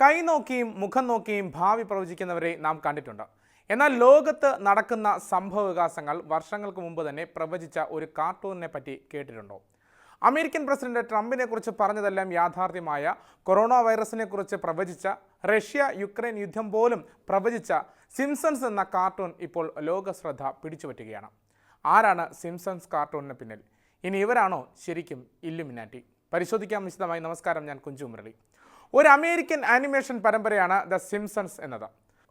കൈ നോക്കിയും മുഖം നോക്കിയും ഭാവി പ്രവചിക്കുന്നവരെ നാം കണ്ടിട്ടുണ്ട്. എന്നാൽ ലോകത്ത് നടക്കുന്ന സംഭവ വികാസങ്ങൾ വർഷങ്ങൾക്ക് മുമ്പ് തന്നെ പ്രവചിച്ച ഒരു കാർട്ടൂണിനെ പറ്റി കേട്ടിട്ടുണ്ടോ? അമേരിക്കൻ പ്രസിഡന്റ് ട്രംപിനെ കുറിച്ച് പറഞ്ഞതെല്ലാം യാഥാർത്ഥ്യമായ കൊറോണ വൈറസിനെ കുറിച്ച് പ്രവചിച്ച റഷ്യ യുക്രൈൻ യുദ്ധം പോലും പ്രവചിച്ച സിംസൺസ് എന്ന കാർട്ടൂൺ ഇപ്പോൾ ലോക ശ്രദ്ധ പിടിച്ചുപറ്റുകയാണ്. ആരാണ് സിംസൺസ് കാർട്ടൂണിന് പിന്നിൽ? ഇനി ഇവരാണോ ശരിക്കും ഇല്ലുമിനാറ്റി? പരിശോധിക്കാം. വിശദമായി നമസ്കാരം. ഞാൻ കുഞ്ചു മുരളി. ഒരു അമേരിക്കൻ ആനിമേഷൻ പരമ്പരയാണ് ദ സിംസൺസ് എന്നത്.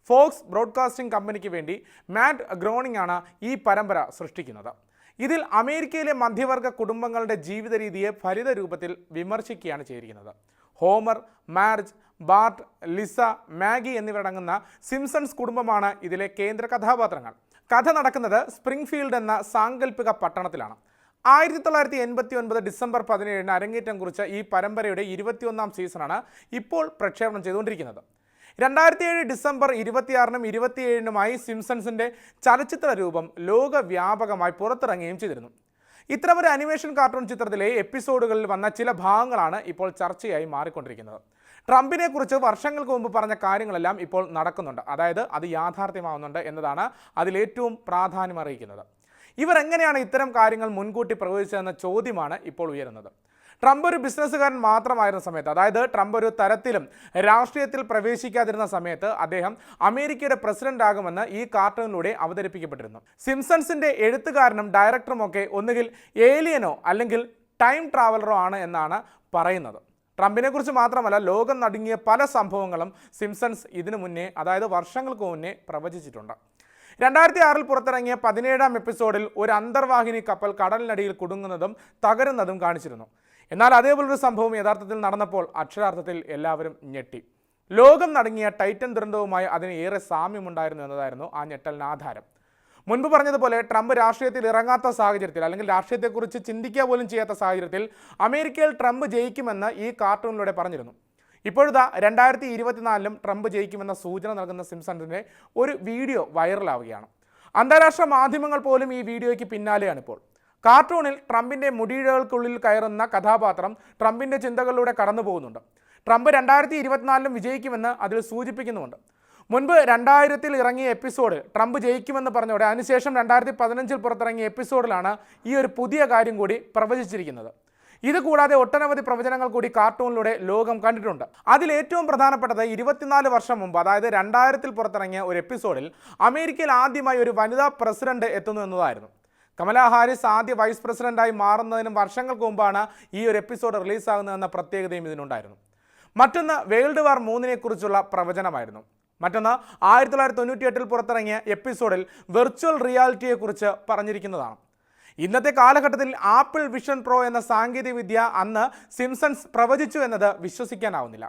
ഫോക്സ് ബ്രോഡ്കാസ്റ്റിംഗ് കമ്പനിക്ക് വേണ്ടി മാറ്റ് ഗ്രോണിംഗ് ആണ് ഈ പരമ്പര സൃഷ്ടിക്കുന്നത്. ഇതിൽ അമേരിക്കയിലെ മധ്യവർഗ കുടുംബങ്ങളുടെ ജീവിത രീതിയെ ഫലിത രൂപത്തിൽ വിമർശിക്കുകയാണ് ചെയ്തിരിക്കുന്നത്. Homer Marge Bart Lisa Maggie എന്നിവരടങ്ങുന്ന സിംസൺസ് കുടുംബമാണ് ഇതിലെ കേന്ദ്ര കഥാപാത്രങ്ങൾ. കഥ നടക്കുന്നത് സ്പ്രിംഗ്ഫീൽഡ് എന്ന സാങ്കല്പിക പട്ടണത്തിലാണ്. ആയിരത്തി തൊള്ളായിരത്തി എൺപത്തി ഒൻപത് ഡിസംബർ പതിനേഴിന് അരങ്ങേറ്റം കുറിച്ച ഈ പരമ്പരയുടെ ഇരുപത്തിയൊന്നാം സീസണാണ് ഇപ്പോൾ പ്രക്ഷേപണം ചെയ്തുകൊണ്ടിരിക്കുന്നത്. രണ്ടായിരത്തി ഏഴ് ഡിസംബർ ഇരുപത്തിയാറിനും ഇരുപത്തിയേഴിനുമായി സിംസൺസിന്റെ ചലച്ചിത്ര രൂപം ലോകവ്യാപകമായി പുറത്തിറങ്ങുകയും ചെയ്തിരുന്നു. ഇത്തരമൊരു അനിമേഷൻ കാർട്ടൂൺ ചിത്രത്തിലെ എപ്പിസോഡുകളിൽ വന്ന ചില ഭാഗങ്ങളാണ് ഇപ്പോൾ ചർച്ചയായി മാറിക്കൊണ്ടിരിക്കുന്നത്. ട്രംപിനെ കുറിച്ച് വർഷങ്ങൾക്ക് മുമ്പ് പറഞ്ഞ കാര്യങ്ങളെല്ലാം ഇപ്പോൾ നടക്കുന്നുണ്ട്. അതായത് അത് യാഥാർത്ഥ്യമാവുന്നുണ്ട് എന്നതാണ് അതിലേറ്റവും പ്രാധാന്യം അറിയിക്കുന്നത് ഇവർ എങ്ങനെയാണ് ഇത്തരം കാര്യങ്ങൾ മുൻകൂട്ടി പ്രവചിച്ചതെന്ന ചോദ്യമാണ് ഇപ്പോൾ ഉയരുന്നത്. ട്രംപ് ഒരു ബിസിനസ്സുകാരൻ മാത്രമായിരുന്ന സമയത്ത് അതായത് ട്രംപ് ഒരു തരത്തിലും രാഷ്ട്രീയത്തിൽ പ്രവേശിക്കാതിരുന്ന സമയത്ത് അദ്ദേഹം അമേരിക്കയുടെ പ്രസിഡന്റ് ആകുമെന്ന് ഈ കാർട്ടൂണിലൂടെ അവതരിപ്പിക്കപ്പെട്ടിരുന്നു. സിംസൺസിന്റെ എഴുത്തുകാരനും ഡയറക്ടറും ഒക്കെ ഒന്നുകിൽ ഏലിയനോ അല്ലെങ്കിൽ ടൈം ട്രാവലറോ ആണ് എന്നാണ് പറയുന്നത്. ട്രംപിനെ കുറിച്ച് മാത്രമല്ല ലോകം നടുങ്ങിയ പല സംഭവങ്ങളും സിംസൺസ് ഇതിനു മുന്നേ അതായത് വർഷങ്ങൾക്ക് മുന്നേ പ്രവചിച്ചിട്ടുണ്ട്. രണ്ടായിരത്തി ആറിൽ പുറത്തിറങ്ങിയ പതിനേഴാം എപ്പിസോഡിൽ ഒരു അന്തർവാഹിനി കപ്പൽ കടലിനടിയിൽ കുടുങ്ങുന്നതും തകരുന്നതും കാണിച്ചിരുന്നു. എന്നാൽ അതേപോലൊരു സംഭവം യഥാർത്ഥത്തിൽ നടന്നപ്പോൾ അക്ഷരാർത്ഥത്തിൽ എല്ലാവരും ഞെട്ടി. ലോകം നടങ്ങിയ ടൈറ്റൻ ദുരന്തവുമായി അതിന് ഏറെ സാമ്യമുണ്ടായിരുന്നു എന്നതായിരുന്നു ആ ഞെട്ടലിന് ആധാരം. മുൻപ് പറഞ്ഞതുപോലെ ട്രംപ് രാഷ്ട്രീയത്തിൽ ഇറങ്ങാത്ത സാഹചര്യത്തിൽ അല്ലെങ്കിൽ രാഷ്ട്രീയത്തെക്കുറിച്ച് ചിന്തിക്കുക പോലും ചെയ്യാത്ത സാഹചര്യത്തിൽ അമേരിക്കയിൽ ട്രംപ് ജയിക്കുമെന്ന് ഈ കാർട്ടൂണിലൂടെ പറഞ്ഞിരുന്നു. ഇപ്പോഴത്തെ രണ്ടായിരത്തി ഇരുപത്തിനാലിലും ട്രംപ് ജയിക്കുമെന്ന സൂചന നൽകുന്ന സിംസണിന്റെ ഒരു വീഡിയോ വൈറലാവുകയാണ്. അന്താരാഷ്ട്ര മാധ്യമങ്ങൾ പോലും ഈ വീഡിയോയ്ക്ക് പിന്നാലെയാണ് ഇപ്പോൾ കാർട്ടൂണിൽ ട്രംപിന്റെ മുടിയിഴകൾക്കുള്ളിൽ കയറുന്ന കഥാപാത്രം ട്രംപിന്റെ ചിന്തകളിലൂടെ കടന്നു പോകുന്നുണ്ട്. ട്രംപ് രണ്ടായിരത്തി ഇരുപത്തിനാലിലും വിജയിക്കുമെന്ന് അതിൽ സൂചിപ്പിക്കുന്നുമുണ്ട്. മുൻപ് രണ്ടായിരത്തിൽ ഇറങ്ങിയ എപ്പിസോഡ് ട്രംപ് ജയിക്കുമെന്ന് പറഞ്ഞതോടെ അതിനുശേഷം രണ്ടായിരത്തി പതിനഞ്ചിൽ പുറത്തിറങ്ങിയ എപ്പിസോഡിലാണ് ഈ ഒരു പുതിയ കാര്യം കൂടി പ്രവചിച്ചിരിക്കുന്നത്. ഇത് കൂടാതെ ഒട്ടനവധി പ്രവചനങ്ങൾ കൂടി കാർട്ടൂണിലൂടെ ലോകം കണ്ടിട്ടുണ്ട്. അതിൽ ഏറ്റവും പ്രധാനപ്പെട്ടത് ഇരുപത്തിനാല് വർഷം മുമ്പ് അതായത് രണ്ടായിരത്തിൽ പുറത്തിറങ്ങിയ ഒരു എപ്പിസോഡിൽ അമേരിക്കയിൽ ആദ്യമായി ഒരു വനിതാ പ്രസിഡന്റ് എത്തുന്നു എന്നതായിരുന്നു. കമലാ ഹാരിസ് ആദ്യ വൈസ് പ്രസിഡന്റായി മാറുന്നതിനും വർഷങ്ങൾക്ക് മുമ്പാണ് ഈ ഒരു എപ്പിസോഡ് റിലീസാകുന്നതെന്ന പ്രത്യേകതയും ഇതിനുണ്ടായിരുന്നു. മറ്റൊന്ന് വേൾഡ് വാർ മൂന്നിനെ കുറിച്ചുള്ള പ്രവചനമായിരുന്നു. മറ്റൊന്ന് ആയിരത്തി തൊള്ളായിരത്തി തൊണ്ണൂറ്റി എട്ടിൽ പുറത്തിറങ്ങിയ എപ്പിസോഡിൽ വെർച്വൽ റിയാലിറ്റിയെക്കുറിച്ച് പറഞ്ഞിരിക്കുന്നതാണ്. ഇന്നത്തെ കാലഘട്ടത്തിൽ ആപ്പിൾ വിഷൻ പ്രോ എന്ന സാങ്കേതികവിദ്യ അന്ന് സിംസൺസ് പ്രവചിച്ചു എന്നത് വിശ്വസിക്കാനാവുന്നില്ല.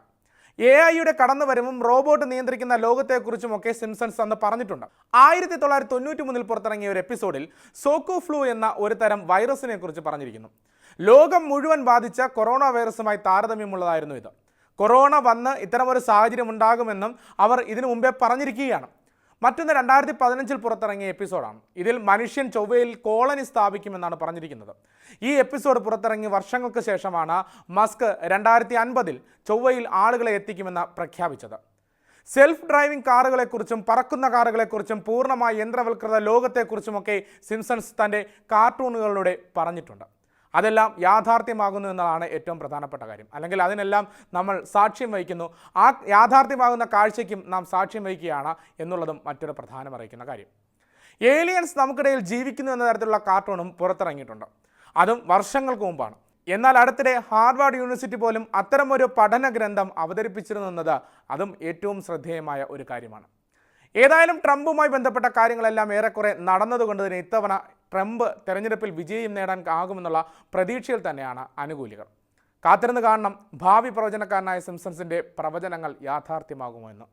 എ ഐയുടെ കടന്നുവരവും റോബോട്ട് നിയന്ത്രിക്കുന്ന ലോകത്തെക്കുറിച്ചുമൊക്കെ സിംസൺസ് അന്ന് പറഞ്ഞിട്ടുണ്ട്. ആയിരത്തി തൊള്ളായിരത്തി തൊണ്ണൂറ്റി മൂന്നിൽ പുറത്തിറങ്ങിയ ഒരു എപ്പിസോഡിൽ സോക്കോ ഫ്ലൂ എന്ന ഒരു തരം വൈറസിനെ കുറിച്ച് പറഞ്ഞിരിക്കുന്നു. ലോകം മുഴുവൻ ബാധിച്ച കൊറോണ വൈറസുമായി താരതമ്യമുള്ളതായിരുന്നു ഇത്. കൊറോണ വന്ന് ഇത്തരമൊരു സാഹചര്യം ഉണ്ടാകുമെന്നും അവർ ഇതിനു മുമ്പേ പറഞ്ഞിരിക്കുകയാണ്. മറ്റൊന്ന് രണ്ടായിരത്തി പതിനഞ്ചിൽ പുറത്തിറങ്ങിയ എപ്പിസോഡാണ്. ഇതിൽ മനുഷ്യൻ ചൊവ്വയിൽ കോളനി സ്ഥാപിക്കുമെന്നാണ് പറഞ്ഞിരിക്കുന്നത്. ഈ എപ്പിസോഡ് പുറത്തിറങ്ങി വർഷങ്ങൾക്ക് ശേഷമാണ് മസ്ക് രണ്ടായിരത്തി അൻപതിൽ ചൊവ്വയിൽ ആളുകളെ എത്തിക്കുമെന്ന് പ്രഖ്യാപിച്ചത്. സെൽഫ് ഡ്രൈവിംഗ് കാറുകളെക്കുറിച്ചും പറക്കുന്ന കാറുകളെക്കുറിച്ചും പൂർണമായ യന്ത്രവൽകൃത ലോകത്തെക്കുറിച്ചുമൊക്കെ സിംസൺസ് തന്റെ കാർട്ടൂണുകളിലൂടെ പറഞ്ഞിട്ടുണ്ട്. അതെല്ലാം യാഥാർത്ഥ്യമാകുന്നു എന്നതാണ് ഏറ്റവും പ്രധാനപ്പെട്ട കാര്യം. അല്ലെങ്കിൽ അതിനെല്ലാം നമ്മൾ സാക്ഷ്യം വഹിക്കുന്നു. ആ യാഥാർത്ഥ്യമാകുന്ന കാഴ്ചയ്ക്കും നാം സാക്ഷ്യം വഹിക്കുകയാണ് എന്നുള്ളതും മറ്റൊരു പ്രധാനം അറിയിക്കുന്ന കാര്യം. ഏലിയൻസ് നമുക്കിടയിൽ ജീവിക്കുന്നു എന്ന തരത്തിലുള്ള കാർട്ടൂണും പുറത്തിറങ്ങിയിട്ടുണ്ട്. അതും വർഷങ്ങൾക്ക് മുമ്പാണ്. എന്നാൽ അടുത്തിടെ ഹാർവാർഡ് യൂണിവേഴ്സിറ്റി പോലും അത്തരമൊരു പഠന ഗ്രന്ഥം അവതരിപ്പിച്ചിരുന്നത് അതും ഏറ്റവും ശ്രദ്ധേയമായ ഒരു കാര്യമാണ്. ഏതായാലും ട്രംപുമായി ബന്ധപ്പെട്ട കാര്യങ്ങളെല്ലാം ഏറെക്കുറെ നടന്നതുകൊണ്ട് തന്നെ ഇത്തവണ ട്രംപ് തെരഞ്ഞെടുപ്പിൽ വിജയം നേടാൻ ആകുമെന്നുള്ള പ്രതീക്ഷയിൽ തന്നെയാണ് അനുകൂലികൾ കാത്തിരുന്ന് കാണണം. ഭാവി പ്രവചനക്കാരനായ സിംസൺസിന്റെ പ്രവചനങ്ങൾ യാഥാർത്ഥ്യമാകുമോ എന്ന്.